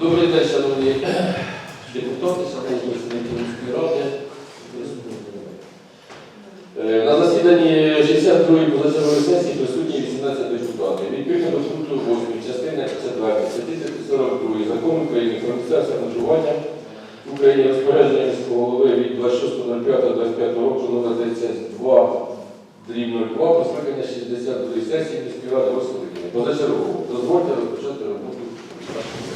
Добрий день, шановні депутати, шановні представники міської ради. Е, На засіданні 62-ї позачергової сесії присутні 18 депутатів. Відповідно до пункту 8 частини 4 статті 42 Закону України про місцеве самоврядування в Україні розпорядження міського голови від 26.05.25 року номер 32 дріб 02 про скликання 62-ї сесії міської ради розсудки. Позачергово. Дозвольте розпочати роботу. Прошу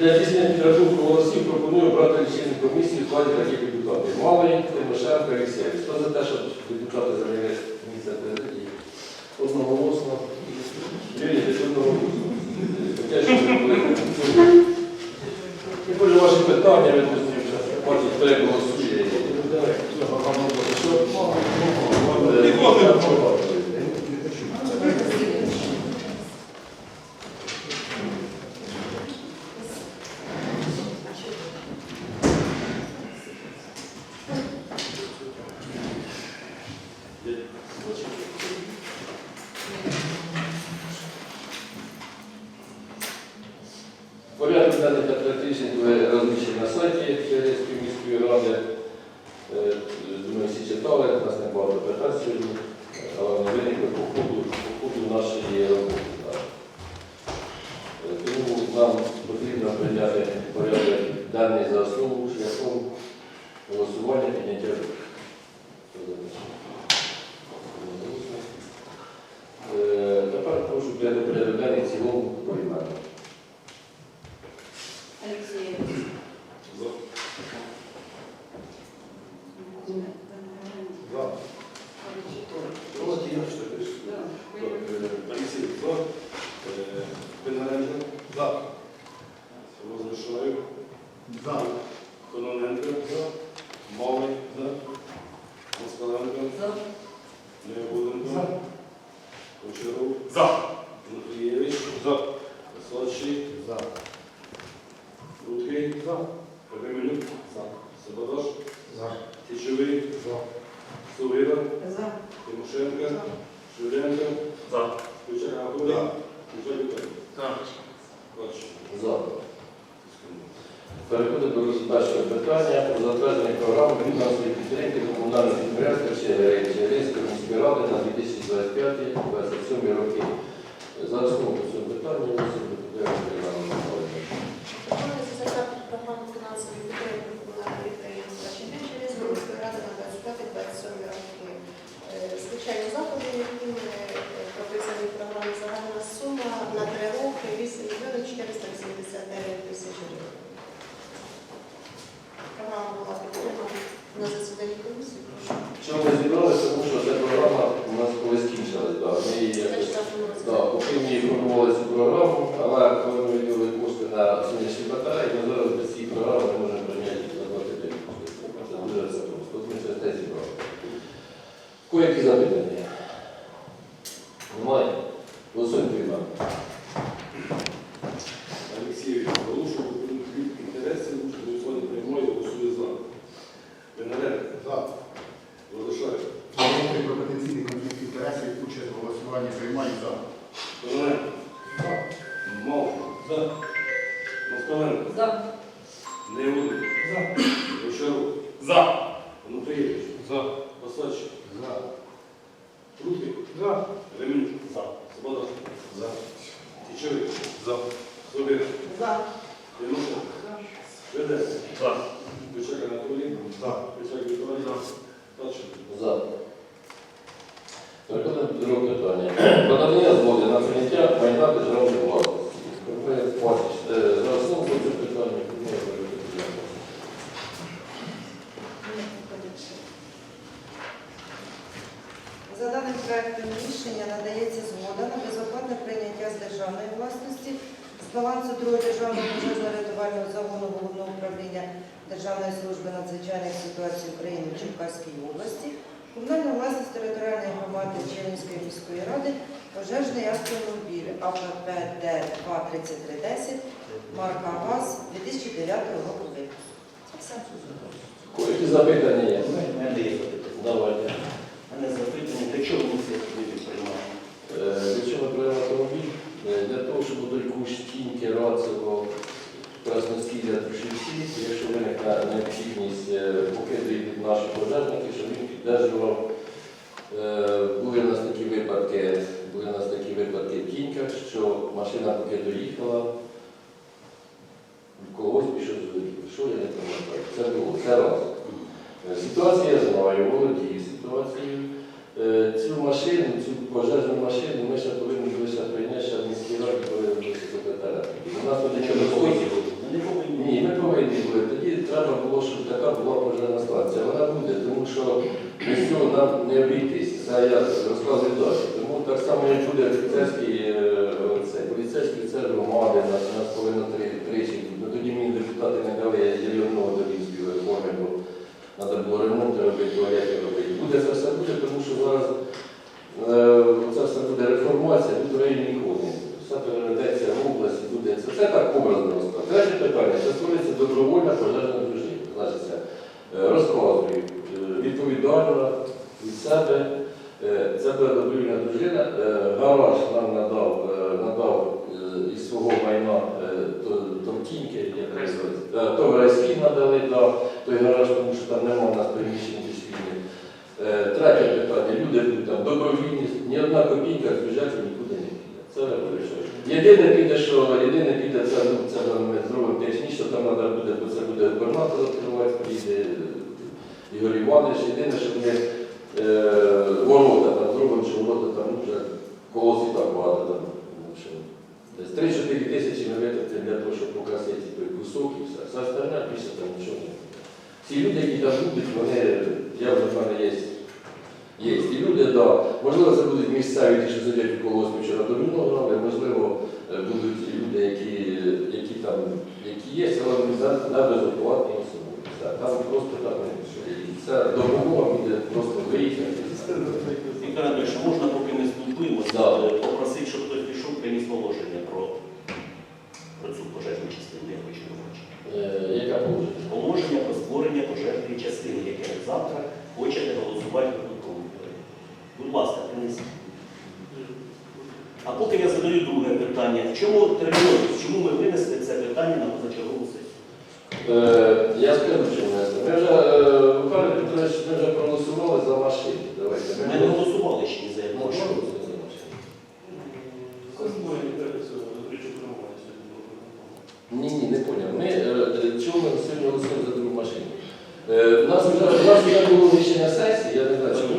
Для здійснення підрахунку голосів пропоную брати лічильні комісії в складі таких депутатів. Малий, Тимошенко, Алексєєв. Хто за те, щоб депутати зайняли місце президії? Одноголосно. Юрій, одноголосно. Я хочу ваші питання, ви тут бачите, хто як голосує. Порядок денний та практичний ви розміщені на сайті Чернівської міської ради. Е, Думаю, всі читали, у нас не багато питань сьогодні, але виникли по ходу, по ходу нашої роботи. Е, Тому нам потрібно прийняти порядок денний за основу шляхом голосування підняття рук. 你知道吗合南 Винаренко, За. Владишар, Головний про потенційний конфлікт інтересів участь в голосуванні приймаю за. За даним проектом рішення надається згода на безоплатне прийняття з державної власності з балансу другого державного пожежно-рятувального загону головного управління Державної служби надзвичайних ситуацій України в Черкаській області, комунальна власність територіальної громади Чернівської міської ради, пожежний автомобіль АПП Д-23310, марка ГАЗ 2009 року випуску. Які запитання є. Давайте. Мене запитання, ми це приймаємо? Е, Для чого приймемо автомобіль? Е, Для того, щоб той кущ тіньки, рацево, красноскілля тушівці, якщо виникне необхідність, е, поки дійдуть наші пожежники, щоб він піддержував. Е, Були у нас такі випадки, були у нас такі випадки в тіньках, що машина поки доїхала, когось пішов згоріти. Що я не пам'ятаю? Це було, це раз. Ситуацію я знаю, володію ситуацією. Е, Цю машину, цю пожежну машину ми ще повинні були ще прийняти ще в міській раді, коли були секретаря. У нас повинні? Ми ні, ми повинні були. Тоді треба було, щоб така була пожежна станція. Вона буде, тому що без цього нам не обійтись. Це я розказую далі. Тому так само, як буде офіцерський, е, це, поліцейський офіцер громади, нас, нас повинно три, тричі. Ну, тоді мені депутати не дали, я я одного довів з білої форми, бо треба було ремонт робити, туалети робити. Буде це все буде, тому що зараз е, це все буде реформація, тут в районі нікого не буде. Все переведеться в область, і буде. Це, це так образно розказати. Третє питання, це створиться добровольна пожежна дружина. Значить, це е, розказую е, відповідально від себе. Е, Це буде добровільна дружина. Е, Гараж нам надав, е, надав е, із свого майна е, то- Товтінки, як називається. Е, То Грайський надали, да, той гараж, тому що там немає у нас приміщень дослідних. Е, Третє питання. Люди будуть там добровільні, ні одна копійка з бюджету нікуди не піде. Це вирішує. Єдине піде, що єдине піде, це, ну, це ми зробимо технічно, там треба буде, бо це буде губернатор Ігор Іванович. Єдине, що ми е, ворота там зробимо, що ворота там вже колос і так багато там. Десь 3-4 тисячі ми витратили для того, щоб покрасити той кусок і все. Все остальне більше там нічого не. Ці люди, які там будуть, вони, я вже в мене є. Є. І люди, да. Можливо, це будуть місцеві, ті, що сидять у колосі вчора до грали, можливо, е, будуть люди, які, які там, які є, але за- безоплатні там просто так Ця допомога буде просто виїхати. Віктор Андрійович, можна поки не спілкуємося, попросити, щоб хтось пішов, приніс положення про про цю пожежну частину, я хочу побачити. Е, яка положення? Положення про створення пожежної частини, яке завтра хочете голосувати на Будь ласка, принесіть. А поки я задаю друге питання, в чому терміновість? Е, Я скажу, що внесли. Ми вже, е, Михайло Петрович, ми вже проголосували за машини. Давайте. Ми не голосували ще ні за Ну, яку що машину. було. Ні, ні, не поняв. Ми е, е, чому ми сьогодні голосуємо за другу машину? Е, У нас вже у нас вже було рішення сесії, я не знаю, машину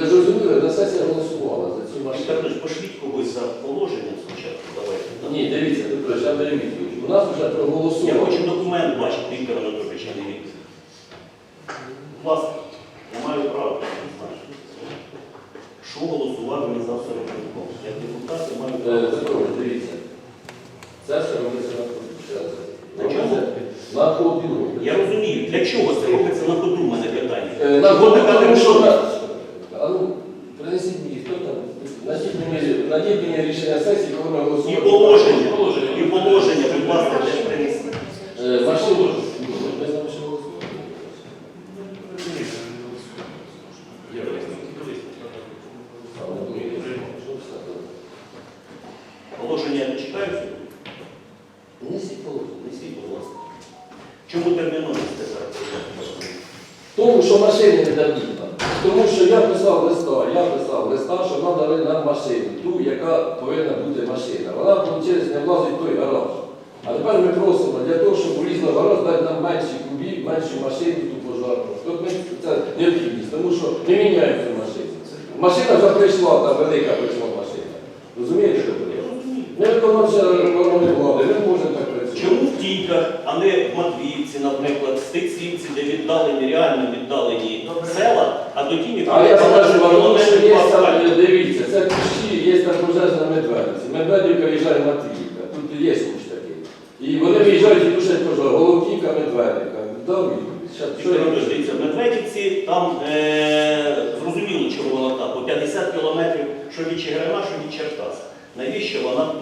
ви зрозуміли, на сесія голосувала за цю машину. Віктор Ігорович, пошліть когось за положенням спочатку. Давайте. Ні, дивіться, Петрович, я даю відповідь. У Я хочу документ бачити Віктора Анатолійовича, а не Віктора. Будь ласка, я маю право. Що голосувати не завтра виконком? Як депутат я маю Е, право. Петрович, дивіться. Це все робиться на ходу. Чому? На ходу. Я розумію, для чого це робиться на ходу, мене питання. Е, На ходу, тому що терміновість? на... А ну, принесіть мені, хто там? Надіть мені, надіть мені рішення сесії, коли ми І голосуємо. положення, Положення. і положення, будь ласка, теж принесіть. Е, Машину. Ми за машину голосуємо. А, ну, ну, що все добре. Положення я не читаю сьогодні. Несіть положення. Несіть, будь ласка. Чому терміновість тепер? Тому що машини не дадуть нам. Тому що я писав листа, я писав листа, що нам дали нам машину, ту, яка повинна бути машина. Вона, виходить, не влазить в той гараж. А тепер ми просимо для того, щоб влізла в гараж, дати нам менші кубі, меншу машину пожарно. ми, це необхідність, тому що не міняємо машини. Машина вже прийшла, та велика прийшла машина. Розумієте, що Я таке? розумію. Ми виконавча органи влади, ми не можемо так працювати. Чому в Тійках, а не в Матвіївці, наприклад, в Стецівці, де віддалені, реально віддалені села, а до Тімі А я скажу вам, тому що є там, асфальту. е, дивіться, це кущі, є там пожежна медведиця. Медведівка виїжджає Матвіївка, тут є кущ такий. І вони виїжджають і тушать пожар. Головківка, медведівка. Дав відповідь. Що- що Віктор я Анатолійович, можу? дивіться, в Медведівці там е, зрозуміло, чого вона там, по 50 кілометрів, що від Чигирина, що від Черкас. Навіщо вона тут?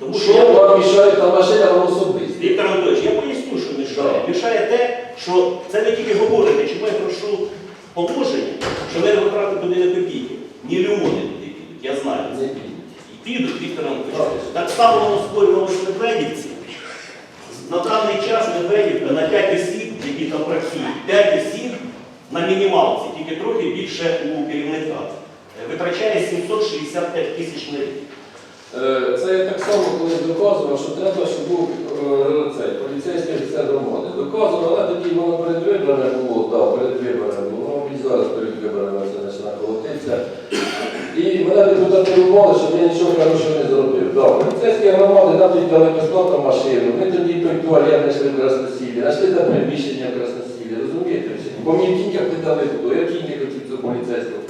Тому що Що вам мішає та машина вам особисто? Віктор Анатолійович, я поясню, що мішає. Так. Мішає те, що це не тільки говорити, чому я прошу положення, що не витрати туди не копійки. Мільйони туди підуть, я знаю. Це. І підуть, Віктор Анатолійович. Так. Само воно створювалося в Медведівці. На даний час Медведівка на 5 осіб, які там працюють, 5 осіб на мінімалці, тільки трохи більше у керівника. Витрачає 765 тисяч на рік. Е, Це я так само, коли доказував, що треба, щоб був е, цей, поліцейський офіцер громади. Доказував, але тоді воно перед виборами було, так, перед виборами, воно і зараз перед виборами це починає колотитися. І мене депутати вимагали, щоб я нічого хорошого не зробив. Да, поліцейські громади нам тоді машину, ми тоді той туалет знайшли в Красносілі, знайшли там приміщення в Красносілі, розумієте? Бо мені дали було, я в хотів цього поліцейського.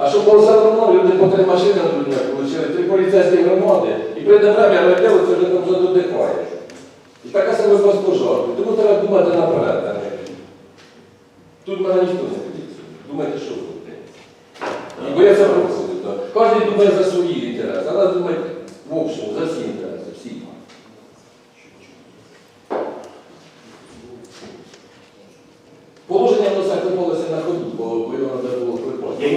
А щоб було все одно, люди по три машини отримали, три поліцейські громади, і прийде время, дело, це вже там вже додихає. І така без пожару. Тому треба думати наперед. Тут мене ніхто не дивиться. Думайте, що ви. І бо я це проходив. Кожен думає за свої інтереси, але думає в общому, за всі інтереси, всі. Положення воно закріпалося на ходу, бо бо його треба було припати. Я й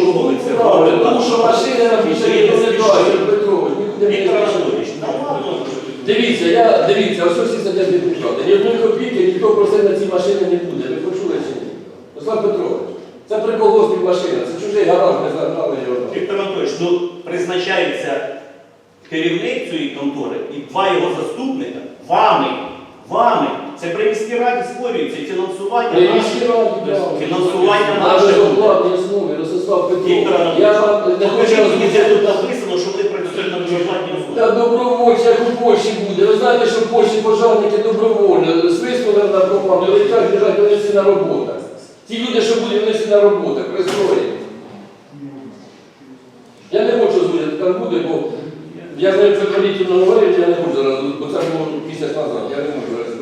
Ну, ви це робите? Тому що машини на більше не не. Петрович, нікуди не Віктор спішить. Анатолійович, ну. Дивіться, я дивіться, ось всі сидять депутати. Ні одної копійки ніхто просив на ці машини не буде. Ви почули чи ні? Руслан Петрович, це при колгоспі машина, це чужий гараж, ми загнали його. Віктор Анатолійович, ну призначається керівник цієї контори і два його заступника вами. Вами. Це при міській раді створюється і фінансування. При міській раді, да. Фінансування На наше. безоплатній основі, Ростислав Петрович. Я вам не хочу розмовляти. тут написано, що ви працюєте на безоплатній основі. Та добровольці, як у Польщі буде. Ви знаєте, що в Польщі пожарники добровольно свиснули на команду, але так біжать, вони всі на роботах. Ті люди, що будуть, вони всі на роботах, пристроєні. Я не хочу звучати, там буде, бо я з ним предварительно говорив, я не можу зараз, бо це було місяць назад, я не можу зараз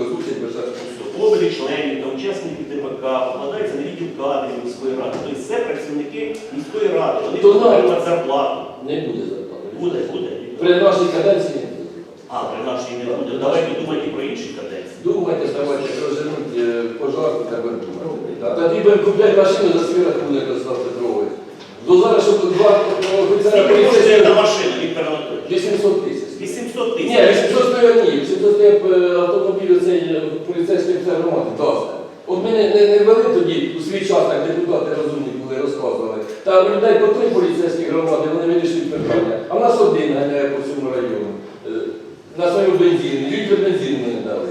зараз членів та учасників ДПК покладається на відділ кадрів міської ради. Тобто це працівники міської ради. Вони То будуть да. отримати зарплату. не буде зарплати. Буде, буде. При нашій каденції не буде. А, при нашій не буде. Давайте думати про інші каденції. Думайте, давайте розженуть е, пожарку, треба думати. А тоді будемо купляти машину за свій рахунок, Ростав Петрович. До зараз, щоб два зараз Скільки коштує поліцейські та машина, Віктор Анатолійович? 800 тисяч. 800 Ні, тисяч. 800 стоїть ні, 800 стоїть е, автомобіль цей е, поліцейський громади, дасть. От ми не, не, не вели тоді у свій час, так депутати розумні були, розказували. Та у людей по три поліцейські громади, вони вирішують питання. А в нас один ганяє по всьому району. Е, На своєму бензині, літр бензину не дали.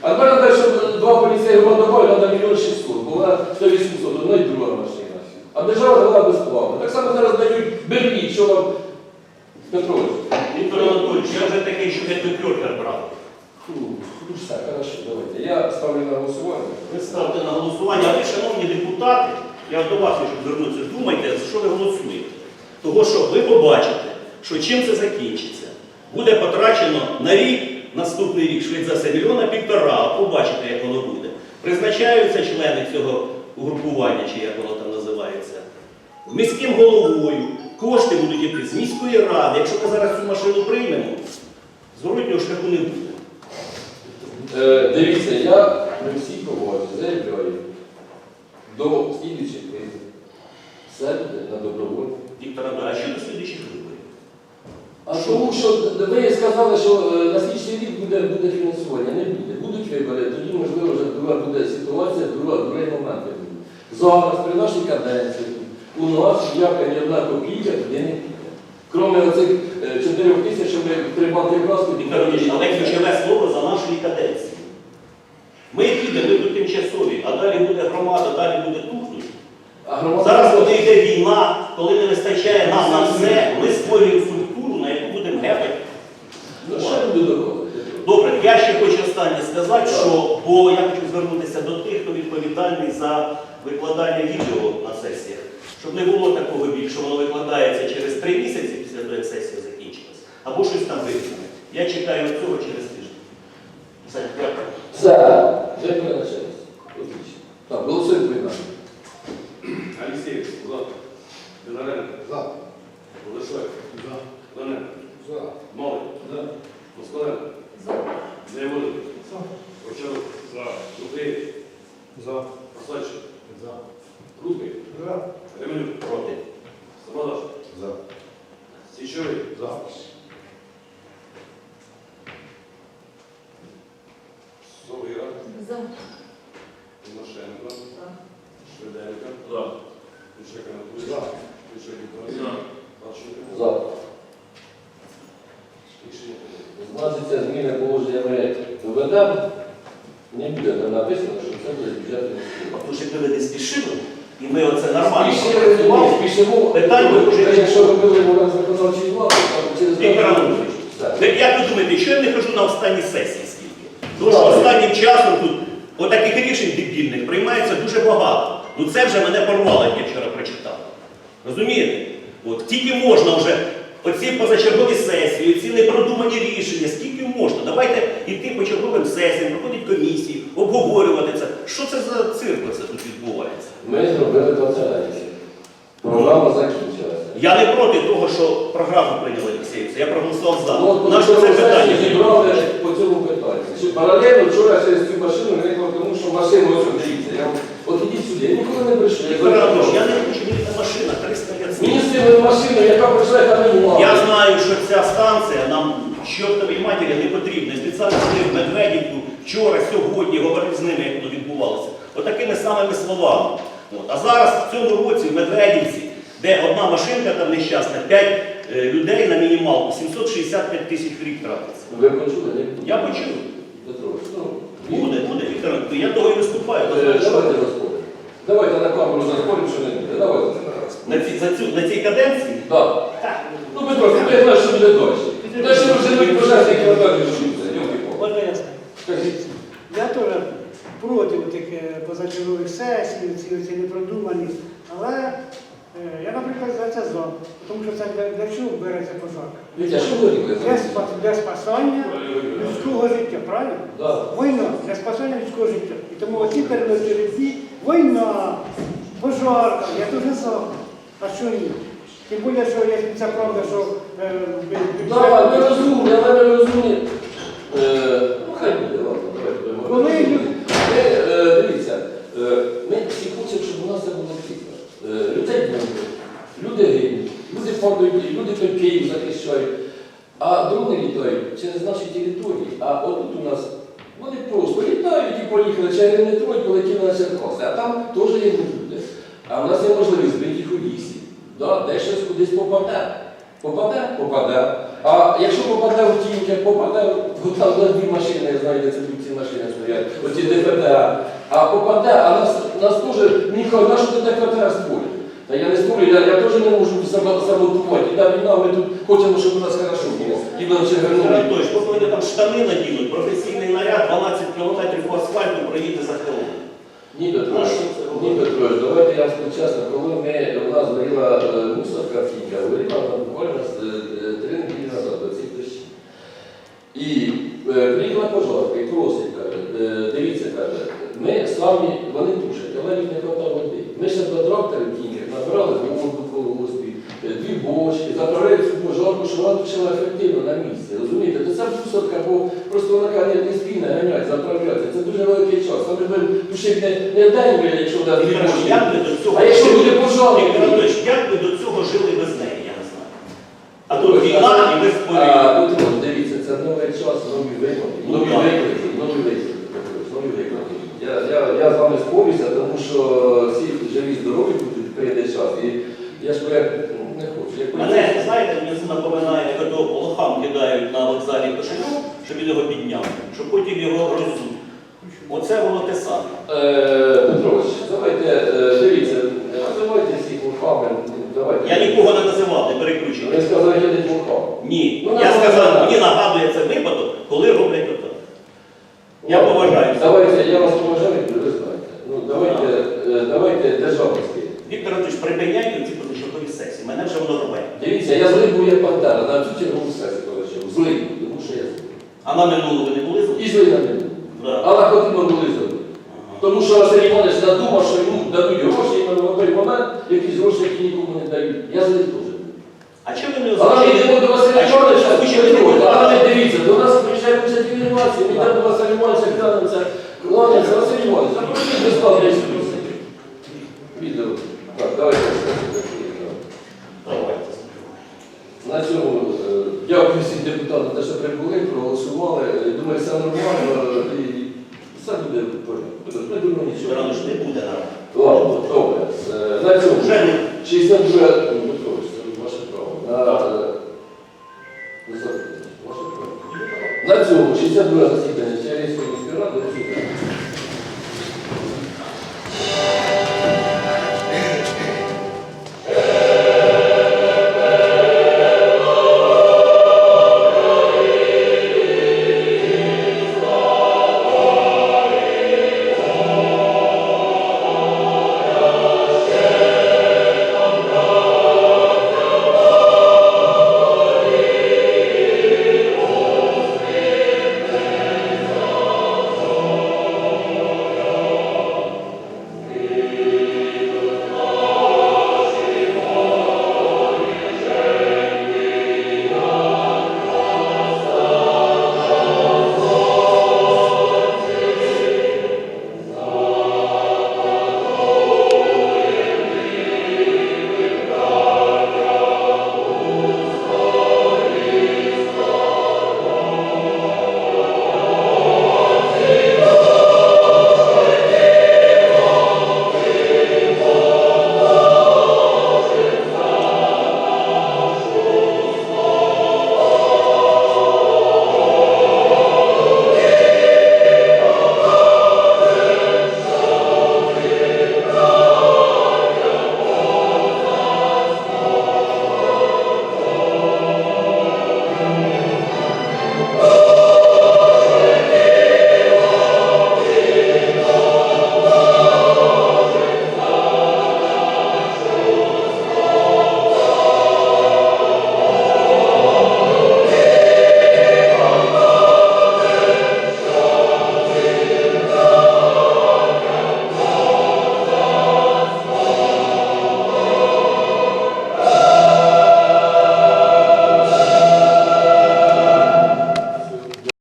А тепер треба, щоб два поліцейські громади треба мільйон 600, бо вона стоїть 800, одна і друга машина. А держава дала безплатно. Так само зараз дають, беріть, що вам Петрович. Віктор Анатолійович, я вже такий, що я п'ятер брав. Фу, ну все, хорошо, давайте. Я ставлю на голосування. Ви ставте на голосування, а ви, шановні депутати, я до вас хочу звернутися, думайте, за що ви голосуєте. Того, що ви побачите, що чим це закінчиться. Буде потрачено на рік, наступний рік, швидше за все, мільйона півтора, побачите, як воно буде. Призначаються члени цього угрупування, чи як воно там називається, міським головою, кошти будуть йти з міської ради. Якщо ми зараз цю машину приймемо, зворотнього шляху не буде. Е, дивіться, я при всій повазі заявляю до слідуючих виборів. Все буде на добровольні. Віктор Анатолійович, а що до слідуючих виборів? А тому що ви сказали, що е, на слідчий рік буде, буде фінансування. Не буде. Будуть вибори, тоді, можливо, вже друга буде ситуація, друга, другий момент буде. Зараз, при нашій каденції, у нас ніяка ні одна копійка туди не піде. Кроме оцих 4 тисяч, що ми краску, Віктор Анатолійович, але ключове слово за нашої каденції. Ми підемо, ми тут тимчасові, а далі буде громада, далі буде тухнуть. Зараз, коли йде війна, коли не вистачає нам на все, ми створюємо структуру, на яку будемо гепати. Ну? Добре, я ще хочу останнє сказати, що бо я хочу звернутися до тих, хто відповідальний за викладання відео на сесіях, щоб не було такого більше, що воно викладається через три місяці після закінчилась, або щось там вирішено. Я чекаю цього через тиждень. Все, дякую. Все. Дякую. Отлично. Так, голосуємо при нас. Алексей, за. Бондаренко, За. Лешек, За. Даненко, За. Малий, Москаленко, Неймолин, Овчарук, Шухрей, За. Осадчик, За. Крупний, За. Ременюк, Проти. Самодаш, За. Січовий, За. Совгира, За. Тимошенко, Шведенко, Кучек Анатолій, За. Кучек Віктор, Павченко. За. Рішення прийнято. Вноситься зміни положення ми доведемо. Не буде там написано, що це буде бюджетний. Тому що коли не спішили, і ми оце нормально спішимо. Питань вже Якщо робили у нас законодавчий влади, то через Віктор. Анатолійович, ви- як ви думаєте, що я не хожу на останні сесії скільки? Тому що останнім часом тут отаких рішень дебільних приймається дуже багато. Ну це вже мене порвало, як я вчора прочитав. Розумієте? От тільки можна вже оці позачергові сесії, ці непродумані рішення, скільки можна. Давайте йти по черговим сесіям, проходять комісії, обговорювати це. Що це за цирк це тут відбувається? Ми зробили конференцію. Програма закінчилася. Я не проти того, що програму прийняли Олексіївці, я проголосував за. Ну, от Наше це питання. зібрали по цьому питанню. Чи Паралельно вчора через цю машину виникло, тому що машину ось дивіться. Я, от ідіть сюди, я ніколи не прийшов. Я я не хочу, мені машина 300 Мені лет. з цими машиною, яка прийшла, яка не була. Я знаю, що ця станція нам чортовій матері не потрібна. Спеціально ходив Медведівку вчора, сьогодні, говорив з ними, як воно відбувалося. Отакими самими словами. От. А зараз в цьому році в Медведівці, де одна машинка там нещасна, 5 людей на мінімалку, 765 тисяч в рік тратиться. Ви почули, не? Я почув. Буде, буде, Віктор я того і виступаю. Е, Давайте заспоримо. Давайте на камеру заспоримо, що не буде. Давайте. На, ці, за цю, на цій каденції Так. Ну, Петро, ти знаєш, що буде дощ. Те, що вже пожежники, надалі жуться. Йолки-палки. Можна я скажу? Скажіть. Я теж проти тих е, позачергових сесій, ці, ці непродумані. Але е, я, наприклад, за це за. Тому що це для, для чого береться пожар? Вітя, що ви? Для, спа- для спасання людського життя, правильно? Да. Війна для спасання людського життя. І тому оці передачі війна, пожарка, я дуже за. А що ні? Тим більше, що є ця правда, що е, бю- бюджет- Так, ми розумні, але ми розумні. Е, Ну, хай буде, ладно, давайте будемо. Лю- Ми, е, дивіться, е, ми всі хочемо, щоб у нас це було тихо. Е, Людей не. Люди гинуть. Люди падають, люди той Київ захищають. А дрони літають через наші території. А отут у нас вони просто літають і поїхали, через не троють, полетіли на Черкаси. А там теж є люди. А в нас є можливість збити їх у лісі. Да, де щось кудись попаде. Попаде? Попаде. А якщо попаде в тіньки, попаде, там дві машини, я знаю, де це тут ці машини стоять, оці ДФТА. А попаде, а нас, нас теж, мені на що ти ДФТА створює? Та я не створюю, я, я теж не можу саботувати. І та війна, ми тут хочемо, щоб у нас хорошо було. І нам ще вернули. Анатолійович, поки вони там штани надінуть, професійний наряд 12 кілометрів по асфальту проїде за хвилину. Ні, Петрович, ні, Петрович, давайте я вам скажу чесно, коли ми, у нас горіла е, мусорка фіка, горіла буквально е, три неділі назад, до цих дощів. І е, приїхала пожарка і просить, каже, е, дивіться, каже, ми самі, вони тушать, але їх не хватає води. Ми ще два трактори тіньках набрали воду колгоспі, е, дві бочки, заправили цю пожарку, що вона тушила ефективно на місці. Розумієте? То це мусорка, бо просто вона каже, не спільне ганять, заправляться. Це дуже великий час. Саме би тушити не, день, блядь, якщо вона не А якщо буде пожалуй, як ви до цього жили без неї, я не знаю. А то війна і ви А, створюєте. тут, от, дивіться, це новий час, нові виклики, Ну, нові так. виклики, нові виклики, Петрович, нові виклики. Я, я, я з вами спорюся, тому що всі живі, здорові будуть, прийде час. І я ж як не хочу. Як Мене, знаєте, мені це напоминає, як ото лохам кидають на вокзалі кошельок, щоб він його підняв, щоб потім його роззуть. Оце воно те саме. Е, Петрович, давайте, е, дивіться, називайте всіх лухами, давайте. Я нікого не називав, не перекручуйте. Ви сказали, я не лухав. Ні. Ну, Я сказав, мені нагадує це випадок, коли роблять отак. Я поважаю. Давайте, я вас поважаю, ви знаєте. Ну, давайте, е, давайте державницькі. Віктор Анатолійович, припиняйте ці позачергові сесії. Мене вже воно рве. Дивіться, я злий був як пантера, на всю чергову сесію позачав. Злий був, тому що я злий. А на минулу ви не були? І злий на мене. Да. Але потрібно були злий. Тому що Василь Іванович надумав, що йому дадуть гроші іменно в той момент, якісь гроші, які нікому не дають. Я злий теж. був. А чому ви не Але ми озвучили? йдемо до Василя А чому ви не Івановича, озвучили Петрович, але депутата? ми дивіться, до нас приїжджає вже інформація, ми йдемо до Василя Івановича, клянемося, кланяться, Василь Іванович, запросіть безплатно, я сюди. Відео. Так, давайте. Давайте. На цьому е, дякую всім депутатам, те, що прибули, проголосували. Думаю, все нормально е, і все буде в порядку. Не думаю нічого. Рано ж не буде. Ладно, добре. Е, На цьому Вже не 62